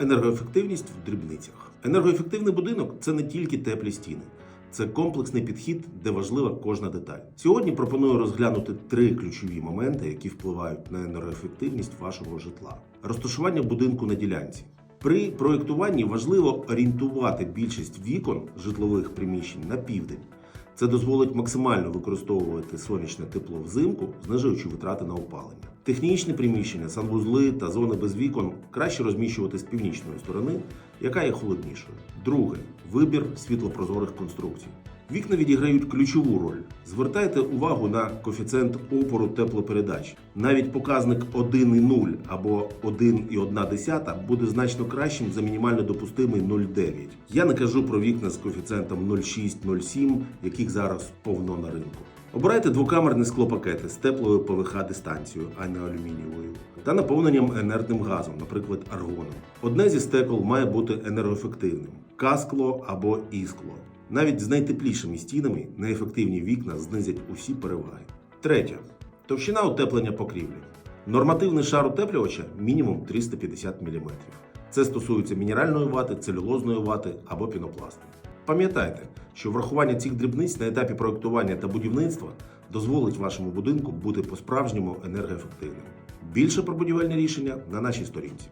Енергоефективність в дрібницях. Енергоефективний будинок це не тільки теплі стіни. Це комплексний підхід, де важлива кожна деталь. Сьогодні пропоную розглянути три ключові моменти, які впливають на енергоефективність вашого житла. Розташування будинку на ділянці. При проєктуванні важливо орієнтувати більшість вікон житлових приміщень на південь. Це дозволить максимально використовувати сонячне тепло взимку, знижуючи витрати на опалення. Технічні приміщення, санвузли та зони без вікон краще розміщувати з північної сторони, яка є холоднішою. Друге вибір світлопрозорих конструкцій. Вікна відіграють ключову роль. Звертайте увагу на коефіцієнт опору теплопередач. Навіть показник 1,0 або 1,1 буде значно кращим за мінімально допустимий 0,9. Я не кажу про вікна з коефіцієнтом 0,6-0,7, яких зараз повно на ринку. Обирайте двокамерні склопакети з теплою ПВХ дистанцією, а не алюмінієвою, та наповненням енергним газом, наприклад, аргоном. Одне зі стекол має бути енергоефективним каскло або іскло. Навіть з найтеплішими стінами неефективні вікна знизять усі переваги. Третє. Товщина утеплення покрівлі. Нормативний шар утеплювача мінімум 350 мм. Це стосується мінеральної вати, целюлозної вати або пінопласту. Пам'ятайте, що врахування цих дрібниць на етапі проектування та будівництва дозволить вашому будинку бути по-справжньому енергоефективним. Більше про будівельні рішення на нашій сторінці.